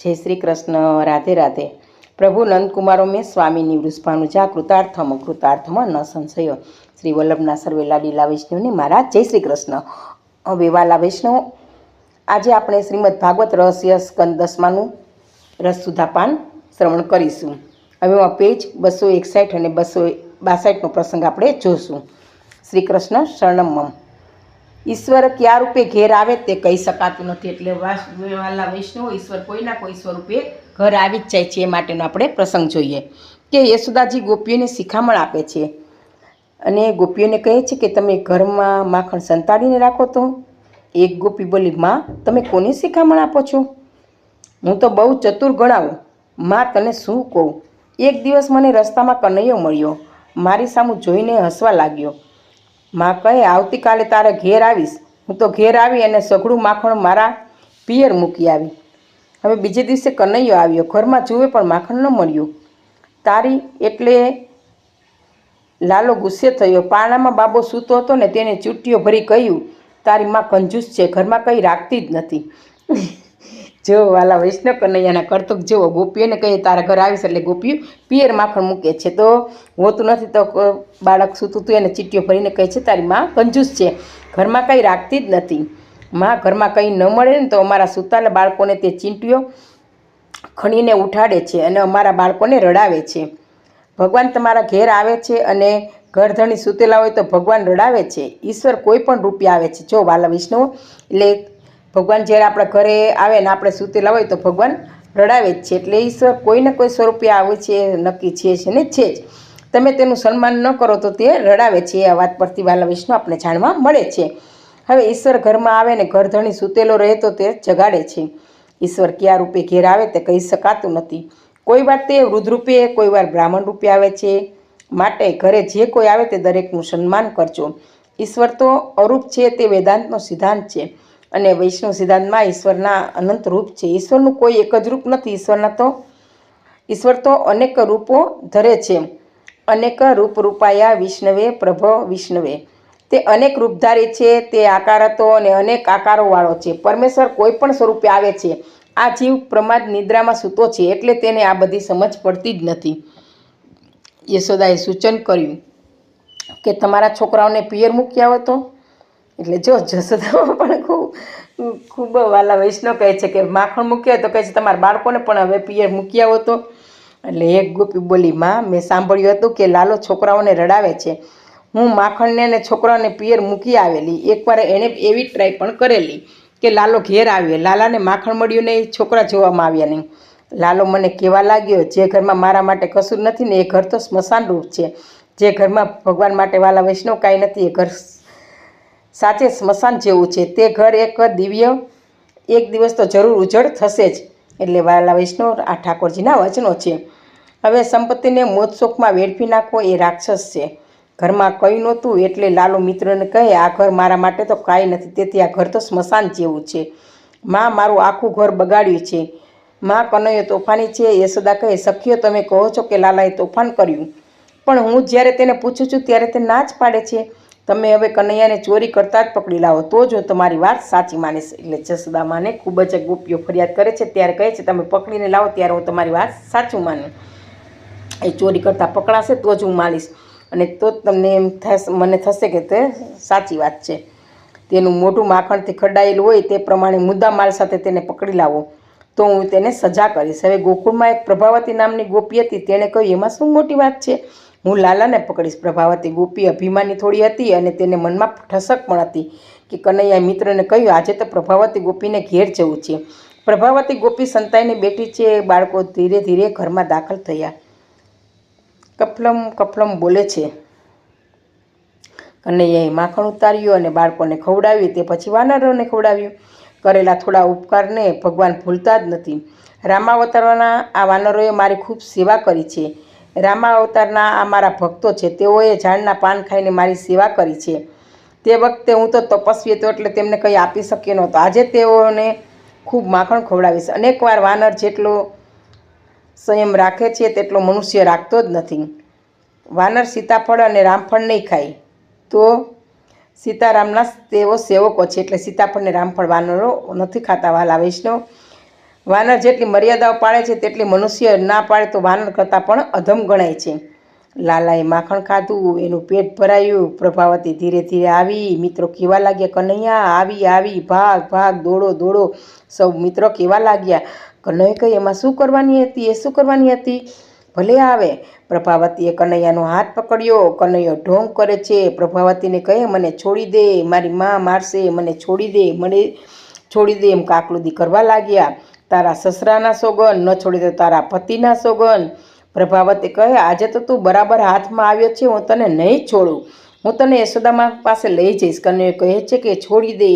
જય શ્રી કૃષ્ણ, રાધે રાધે. પ્રભુ નંદકુમારો, મેં સ્વામીની વૃષભાનુજા કૃતાર્થમ કૃતાર્થમ ન સંશયો. શ્રી વલ્લભના સર્વેલા લીલા વૈષ્ણવની મહારાજ જય શ્રી કૃષ્ણ. હવે વાલા વૈષ્ણવ, આજે આપણે શ્રીમદ ભાગવત રહસ્ય સ્કંદ દસમાનું રસ સુધાપાન શ્રવણ કરીશું. હવે પેજ બસો એકસાઠ અને બસો બાસઠનો પ્રસંગ આપણે જોશું. શ્રી કૃષ્ણ શરણમમ ઈશ્વર કયા રૂપે ઘેર આવે તે કહી શકાતું નથી. એટલે વાલા વૈષ્ણવ, ઈશ્વર કોઈના કોઈ સ્વરૂપે ઘર આવી જ જાય છે એ માટેનો આપણે પ્રસંગ જોઈએ. કે યશોદાજી ગોપીઓને શિખામણ આપે છે. અને ગોપીઓને કહે છે કે તમે ઘરમાં માખણ સંતાડીને રાખો તો? એક ગોપી બોલી, માં, તમે કોની શિખામણ આપો છો? હું તો બહુ ચતુર ગણાવું. માં, તને શું કહું? એક દિવસ મને રસ્તામાં કનૈયો મળ્યો. મારી સામું જોઈને હસવા લાગ્યો. માં કહે, આવતીકાલે તારે ઘેર આવીશ. હું તો ઘેર આવી અને સઘળું માખણ મારા પિયર મૂકી આવી. હવે બીજે દિવસે કનૈયો આવ્યો. ઘરમાં જુએ પણ માખણ ન મળ્યું. તારી એટલે લાલો ગુસ્સે થયો. પાણામાં બાબો સૂતો હતો ને, તેને ચૂંટીઓ ભરી કહ્યું, તારી માં કંજૂસ છે. ઘરમાં કંઈ રાખતી જ નથી. જો વાલા વૈષ્ણવ કનૈયાના કરતુક જેવો ગોપીઓને કહીએ, તારા ઘર આવીશ એટલે ગોપીઓ પિયર માખણ મૂકે છે. તો હોતું નથી તો બાળક સૂતું હતું એને ચીટીઓ ભરીને કહે છે, તારી માં કંજૂસ છે. ઘરમાં કંઈ રાખતી જ નથી. માં ઘરમાં કંઈ ન મળે ને તો અમારા સૂતાના બાળકોને તે ચીંટીઓ ખણીને ઉઠાડે છે અને અમારા બાળકોને રડાવે છે. ભગવાન તમારા ઘેર આવે છે અને ઘરધણી સૂતેલા હોય તો ભગવાન રડાવે છે. ઈશ્વર કોઈ પણ રૂપિયા આવે છે. જો વાલા વિષ્ણુ એટલે ભગવાન જ્યારે આપણા ઘરે આવે ને આપણે સૂતેલા હોય તો ભગવાન રડાવે જ છે. એટલે ઈશ્વર કોઈને કોઈ સ્વરૂપે આવે છે, નક્કી છે જ ને છે જ. તમે તેનું સન્માન ન કરો તો તે રડાવે છે આ વાત પરથી વાલા વિષ્ણુ આપણે જાણવા મળે છે. હવે ઈશ્વર ઘરમાં આવે ને ઘરધણી સૂતેલો રહે તો તે જગાડે છે. ઈશ્વર કયા રૂપે ઘેર આવે તે કહી શકાતું નથી. કોઈ વાર તે વૃદ્ધરૂપે, કોઈ વાર બ્રાહ્મણ રૂપે આવે છે. માટે ઘરે જે કોઈ આવે તે દરેકનું સન્માન કરજો. ઈશ્વર તો અરૂપ છે, તે વેદાંતનો સિદ્ધાંત છે. અને વૈષ્ણવ સિદ્ધાંતમાં ઈશ્વરના અનંત રૂપ છે. ઈશ્વરનું કોઈ એક જ રૂપ નથી. ઈશ્વરના તો, ઈશ્વર તો અનેક રૂપો ધરે છે. અનેક રૂપ રૂપાયા વિષ્ણવે પ્રભ વિષ્ણવે. તે અનેક રૂપધારી છે, તે આકાર હતો અને અનેક આકારોવાળો છે. પરમેશ્વર કોઈ પણ સ્વરૂપે આવે છે. આ જીવ પ્રમાદ નિદ્રામાં સૂતો છે એટલે તેને આ બધી સમજ પડતી જ નથી. યશોદાએ સૂચન કર્યું કે તમારા છોકરાઓને પિયર મૂકી આવો તો? એટલે જો જશોદામાં પણ ખૂબ ખૂબ વાલા વૈષ્ણવ કહે છે કે માખણ મૂક્યા તો કહે છે તમારા બાળકોને પણ હવે પિયર મૂક્યા તો. એટલે એક ગોપી બોલી, માં, મેં સાંભળ્યું હતું કે લાલો છોકરાઓને રડાવે છે. હું માખણને અને છોકરાઓને પિયર મૂકી આવેલી. એકવાર એણે એવી ટ્રાય પણ કરેલી કે લાલો ઘેર આવ્યો. લાલાને માખણ મળ્યું નહીં, છોકરા જોવામાં આવ્યા નહીં. લાલો મને કહેવા લાગ્યો, જે ઘરમાં મારા માટે કશું નથી ને એ ઘર તો સ્મશાન રૂપ છે. જે ઘરમાં ભગવાન માટે વાલા વૈષ્ણવ કાંઈ નથી, એ ઘર સાચે સ્મશાન જેવું છે. તે ઘર એક દિવ્ય, એક દિવસ તો જરૂર ઉજળ થશે જ. એટલે વાલા વૈષ્ણવ, આ ઠાકોરજીના વચનો છે. હવે સંપત્તિને મોજશોખમાં વેડફી નાખવો એ રાક્ષસ છે. ઘરમાં કંઈ નહોતું એટલે લાલુ મિત્રને કહે, આ ઘર મારા માટે તો કાંઈ નથી, તેથી આ ઘર તો સ્મશાન જેવું છે. માં મારું આખું ઘર બગાડ્યું છે. માં કનૈયો તોફાની છે. યશોદા કહે, સખીઓ, તમે કહો છો કે લાલાએ તોફાન કર્યું. પણ હું જ્યારે તેને પૂછું છું, ત્યારે તે ના જ પાડે છે. તમે હવે કનૈયાને ચોરી કરતા જ પકડી લાવો, તો જ હું તમારી વાત સાચી માનીશ. એટલે જસદામાને ખૂબ જ ગોપીઓ ફરિયાદ કરે છે, ત્યારે કહે છે, તમે પકડીને લાવો, ત્યારે હું તમારી વાત સાચું માનું. એ ચોરી કરતાં પકડાશે, તો જ હું માનીશ. અને તો જ તમને એમ થશે મને થશે કે તે સાચી વાત છે. તેનું મોટું માખણથી ખડાયેલું હોય, તે પ્રમાણે મુદ્દા માલ સાથે તેને પકડી લાવો. તો હું તેને સજા કરીશ. હવે ગોકુળમાં એક પ્રભાવતી નામની ગોપી હતી, તેણે કહ્યું, એમાં શું મોટી વાત છે? હું લાલાને પકડીશ. પ્રભાવતી ગોપી અભિમાની થોડી હતી અને તેને મનમાં ઠસક પણ હતી કે કનૈયા મિત્રને કહ્યું, આજે તો પ્રભાવતી ગોપીને ઘેર જવું છે. પ્રભાવતી ગોપી સંતાઈને બેઠી છે. બાળકો ધીરે ધીરે ઘરમાં દાખલ થયા. કફલમ કફલમ બોલે છે. કનૈયાએ માખણ ઉતાર્યું અને બાળકોને ખવડાવ્યું. તે પછી વાનરોને ખવડાવ્યું. કરેલા થોડા ઉપકારને ભગવાન ભૂલતા જ નથી. રામાવતારના આ વાનરોએ મારી ખૂબ સેવા કરી છે. રામા અવતારના આ મારા ભક્તો છે, તેઓએ ઝાડના પાન ખાઈને મારી સેવા કરી છે. તે વખતે હું તો તપસ્વી હતો એટલે તેમને કંઈ આપી શક્યો નહોતો. આજે તેઓને ખૂબ માખણ ખવડાવીશ. અનેકવાર વાનર જેટલો સંયમ રાખે છે, તેટલો મનુષ્ય રાખતો જ નથી. વાનર સીતાફળ અને રામફળ નહીં ખાય. તો સીતારામના તેઓ સેવકો છે, એટલે સીતાફળ ને રામફળ વાનરો નથી ખાતા. વાલા વૈષ્ણવ વાનર જેટલી મર્યાદાઓ પાળે છે, તેટલી મનુષ્ય ના પાળે તો વાનર કરતાં પણ અધમ ગણાય છે. લાલાએ માખણ ખાધું, એનું પેટ ભરાયું, પ્રભાવતી ધીરે ધીરે આવી, મિત્રો કેવા લાગ્યા? કનૈયા, આવી આવી, ભાગ ભાગ, દોડો દોડો. સૌ મિત્રો કેવા લાગ્યા? કનૈયા કહી એમાં શું કરવાની હતી? એ શું કરવાની હતી? ભલે આવે. પ્રભાવતીએ કનૈયાનો હાથ પકડ્યો. કનૈયો ઢોંગ કરે છે. પ્રભાવતીને કહે, મને છોડી દે, મારી માં મારશે, મને છોડી દે, મને છોડી દે. એમ કાકલુદી કરવા લાગ્યા. તારા સસરાના સોગન ન છોડી દે તારા પતિના સોગન પ્રભાવતી કહે, આજે તો તું બરાબર હાથમાં આવ્યો છે, હું તને નહીં છોડું. હું તને યશોદામાં પાસે લઈ જઈશ. કનૈયો કહે છે કે, છોડી દે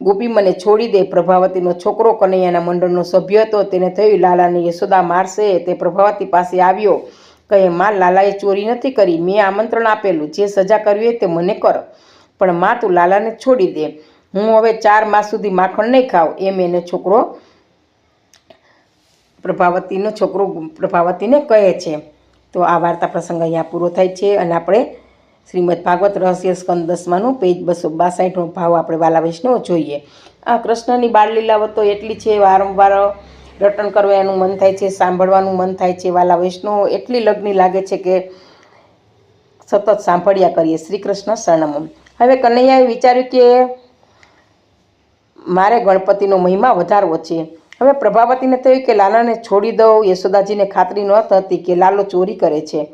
ગોપી મને છોડી દે. પ્રભાવતીનો છોકરો કનૈયાના મંડળનો સભ્ય હતો. તેને થયું, લાલાને યશોદા મારશે. તે પ્રભાવતી પાસે આવ્યો. કહે માં લાલાએ ચોરી નથી કરી. મેં આમંત્રણ આપેલું. જે સજા કરવી હોય તે મને કર. પણ માં, તું લાલાને છોડી દે. હું હવે ચાર માસ સુધી માખણ નહીં ખાઉં. એમ એને છોકરો પ્રભાવતીનો છોકરો પ્રભાવતીને કહે છે. તો આ વાર્તા પ્રસંગ અહીંયા પૂરો થાય છે અને આપણે શ્રીમદ ભાગવત રહસ્ય સ્કંદ દસમાનું પેજ બસો બાસાઠનો ભાવ આપણે વાલા વૈષ્ણવ જોઈએ. આ કૃષ્ણની બાળલીલાઓ તો એટલી છે, વારંવાર રટન કરવાનું મન થાય છે, સાંભળવાનું મન થાય છે. વાલા વૈષ્ણવ એટલી લગ્ની લાગે છે કે સતત સાંભળ્યા કરીએ. શ્રી કૃષ્ણ શરણમ હવે કનૈયાએ વિચાર્યું કે મારે ગણપતિનો મહિમા વધારવો છે. હવે પ્રભાવતીને થયું કે લાલાને છોડી દઉં, યશોદાજીને ખાતરી ન થતી કે લાલો ચોરી કરે છે.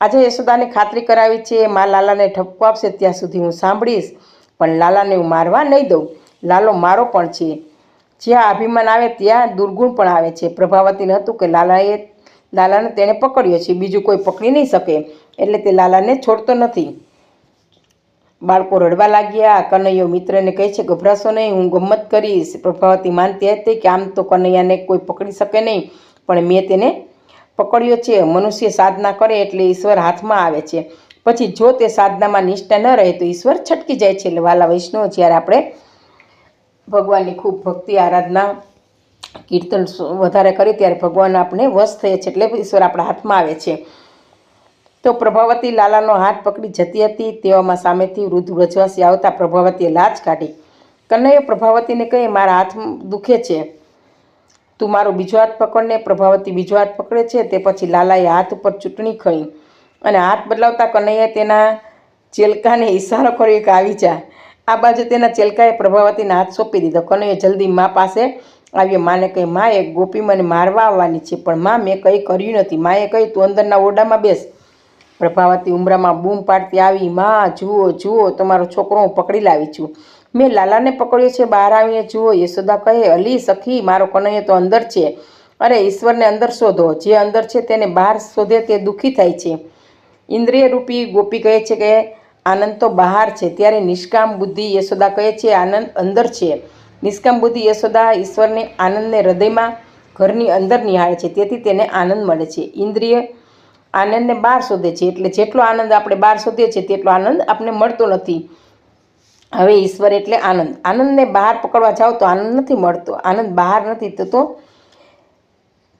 આજે યશોદાને ખાતરી કરાવી છે, મા લાલાને ઠપકો આપશે, ત્યાં સુધી હું સાંભળીશ, પણ લાલાને હું મારવા નહીં દઉં. લાલો મારો પણ છે. જ્યાં અભિમાન આવે ત્યાં દુર્ગુણ પણ આવે છે. પ્રભાવતીને હતું કે લાલાએ, લાલાને તેણે પકડ્યો છે. બીજું કોઈ પકડી નહીં શકે. એટલે તે લાલાને છોડતો નથી. બાળકો રડવા લાગ્યા. કનૈયો મિત્રને કહે છે, ગભરાશો નહીં, હું ગમત કરીશ. પ્રભાવતી માનતી હતી કે આમ તો કનૈયાને કોઈ પકડી શકે નહીં, પણ મેં તેને પકડ્યો છે. મનુષ્ય સાધના કરે એટલે ઈશ્વર હાથમાં આવે છે. પછી જો તે સાધનામાં નિષ્ઠા ન રહે તો ઈશ્વર છટકી જાય છે. વાલા વૈષ્ણવ, જ્યારે આપણે ભગવાનની ખૂબ ભક્તિ, આરાધના, કીર્તન વધારે કરીએ, ત્યારે ભગવાન આપણે વશ થઈએ છીએ એટલે ઈશ્વર આપણા હાથમાં આવે છે. તો પ્રભાવતી લાલાનો હાથ પકડી જતી હતી. તેવામાં સામેથી વૃદ્ધ વ્રજવાસી આવતા પ્રભાવતીએ લાજ કાઢી. કન્નૈયે પ્રભાવતીને કહી મારા હાથ દુખે છે? તું મારો બીજો હાથ પકડને પ્રભાવતી બીજો હાથ પકડે છે, તે પછી લાલાએ હાથ ઉપર ચૂંટણી ખણી અને હાથ બદલાવતા કનૈયાએ તેના ચેલકાને ઈશારો કર્યો કે, આવી જા. આ બાજુ તેના ચેલકાએ પ્રભાવતીને હાથ સોંપી દીધો. કનૈયે જલ્દી મા પાસે આવ્યો. માને કહી મા એ ગોપી મને મારવા આવવાની છે, પણ મા, મેં કંઈ કર્યું નથી. માએ કહી તું અંદરના ઓરડામાં બેસ. પ્રભાવતી ઉમરામાં બૂમ પાડતી આવી, માં, જુઓ જુઓ, તમારો છોકરો હું પકડી લાવી છું. મેં લાલાને પકડ્યો છે, બહાર આવીને જુઓ. યશોદા કહે, અલી, સખી, મારો કનૈયો તો અંદર છે. અરે, ઈશ્વરને અંદર શોધો. જે અંદર છે તેને બહાર શોધે તે દુઃખી થાય છે. ઇન્દ્રિય રૂપી ગોપી કહે છે કે, આનંદ તો બહાર છે. ત્યારે નિષ્કામ બુદ્ધિ યશોદા કહે છે, આનંદ અંદર છે. નિષ્કામ બુદ્ધિ યશોદા ઈશ્વરને આનંદને હૃદયમાં ઘરની અંદર નિહાળે છે, તેથી તેને આનંદ મળે છે. ઇન્દ્રિય આનંદને બહાર શોધે છે. એટલે જેટલો આનંદ આપણે બહાર શોધીએ છીએ, તેટલો આનંદ આપણને મળતો નથી. હવે ઈશ્વર એટલે આનંદ. આનંદને બહાર પકડવા જાઓ તો આનંદ નથી મળતો. આનંદ બહાર નથી તો તો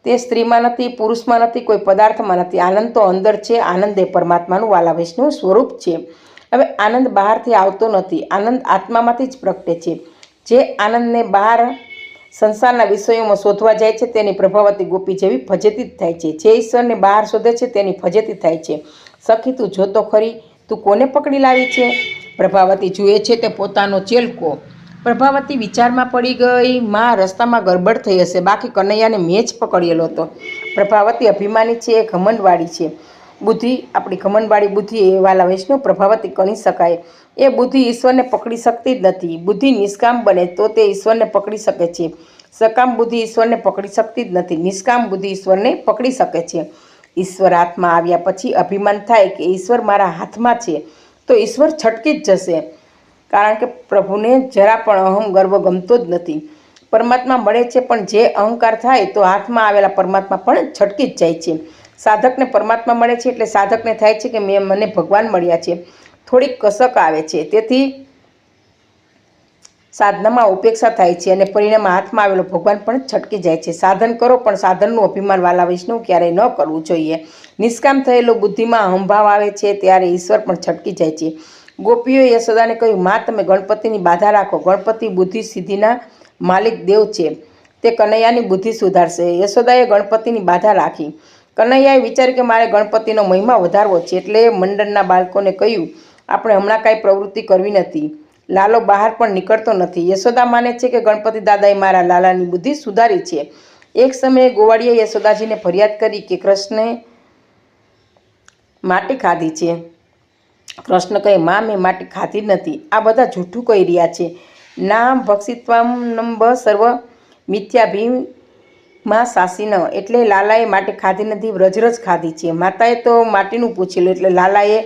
તે સ્ત્રીમાં નથી, પુરુષમાં નથી, કોઈ પદાર્થમાં નથી. આનંદ તો અંદર છે. આનંદ એ પરમાત્માનું વાલા વૈષ્ણવ સ્વરૂપ છે. હવે આનંદ બહારથી આવતો નથી. આનંદ આત્મામાંથી જ પ્રગટે છે. જે આનંદને બહાર સંસારના વિષયોમાં શોધવા જાય છે, તેની પ્રભાવતી ગોપી જેવી ફજેતી થાય છે. જે ઈશ્વરને બહાર શોધે છે, તેની ફજેતી થાય છે. સખી, તું જોતો ખરી, તું કોને પકડી લાવી છે? પ્રભાવતી જુએ છે તે પોતાનો ચેલકો. પ્રભાવતી વિચારમાં પડી ગઈ, માં, રસ્તામાં ગરબડ થઈ હશે. બાકી કનૈયાને મેં જ પકડેલો હતો. પ્રભાવતી અભિમાની છે એ ઘમંડવાળી છે. બુદ્ધિ, આપણી ઘમંડવાળી બુદ્ધિ એ વાલા વૈષ્ણવ પ્રભાવતી ગણી શકાય. એ બુદ્ધિ ઈશ્વરને પકડી શકતી જ નથી. બુદ્ધિ નિષ્કામ બને તો તે ઈશ્વરને પકડી શકે છે. સકામ બુદ્ધિ ઈશ્વરને પકડી શકતી જ નથી. નિષ્કામ બુદ્ધિ ઈશ્વરને પકડી શકે છે. ઈશ્વર હાથમાં આવ્યા પછી અભિમાન થાય કે ઈશ્વર મારા હાથમાં છે, તો ઈશ્વર છટકી જ જશે. કારણ કે પ્રભુને જરા પણ અહમ ગર્વ ગમતો જ નથી. પરમાત્મા મળે છે, પણ જે અહંકાર થાય તો હાથમાં આવેલા પરમાત્મા પણ છટકી જ જાય છે. સાધકને પરમાત્મા મળે છે એટલે સાધકને થાય છે કે મેં મને ભગવાન મળ્યા છે. થોડીક કસક આવે છે. તેથી સાધનામાં ઉપેક્ષા થાય છે અને પરિણામ હાથમાં આવેલો ભગવાન પણ છટકી જાય છે. સાધન કરો, પણ સાધનનું અભિમાન વાલા વૈષ્ણવ ક્યારેય ન કરવું જોઈએ. નિષ્કામ થયેલો બુદ્ધિમાં અહંભાવ આવે છે ત્યારે ઈશ્વર પણ છટકી જાય છે. ગોપીઓએ યશોદાને કહ્યું, માં, તમે ગણપતિની બાધા રાખો. ગણપતિ બુદ્ધિ સિદ્ધિના માલિક દેવ છે. તે કનૈયાની બુદ્ધિ સુધારશે. યશોદાએ ગણપતિની બાધા રાખી. કનૈયાએ વિચાર્યું કે મારે ગણપતિનો મહિમા વધારવો છે એટલે મંડળના બાળકોને કહ્યું, આપણે હમણાં કાંઈ પ્રવૃત્તિ કરવી નથી. લાલો બહાર પણ નીકળતો નથી. યશોદા માને છે કે ગણપતિ દાદાએ મારા લાલાની બુદ્ધિ સુધારી છે. એક સમયે ગોવાળીએ યશોદાજીને ફરિયાદ કરી કે કૃષ્ણે માટી ખાધી છે. કૃષ્ણ કહે, માં, મેં માટી ખાધી નથી. આ બધા જૂઠું કહી રહ્યા છે. ના ભક્ષિત્વ નંબ સર્વ મિથ્યાભીમાં સાસીન એટલે લાલાએ માટી ખાધી નથી, વ્રજરજ ખાધી છે. માતાએ તો માટીનું પૂછેલું એટલે લાલાએ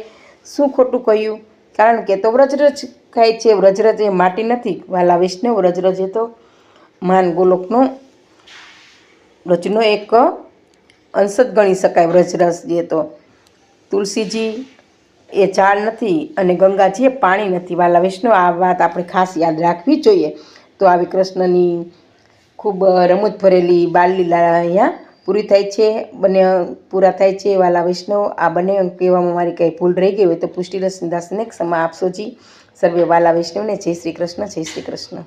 શું ખોટું કહ્યું? કારણ કે તો વ્રજરજ ખાય છે, વ્રજરજ એ માટી નથી. વાલા વિષ્ણુ વ્રજરજ એ તો માન ગોલોકનો વ્રજનો એક અંશ જ ગણી શકાય વ્રજરસ જે તો. તુલસીજી એ ઝાડ નથી અને ગંગાજી એ પાણી નથી. વાલા વિષ્ણુ, આ વાત આપણે ખાસ યાદ રાખવી જોઈએ. તો આવી કૃષ્ણની ખૂબ રમૂજ ભરેલી બાલલીલા અહીંયા પૂરી થાય છે, બંને, પૂરા થાય છે વાલા વૈષ્ણવ. આ બંને કહેવામાં મારી કંઈ ભૂલ રહી ગઈ હોય તો પુષ્ટિ દાસને ક્ષમા આપશો જી. સર્વે વાલા વૈષ્ણવને જય શ્રી કૃષ્ણ, જય શ્રી કૃષ્ણ.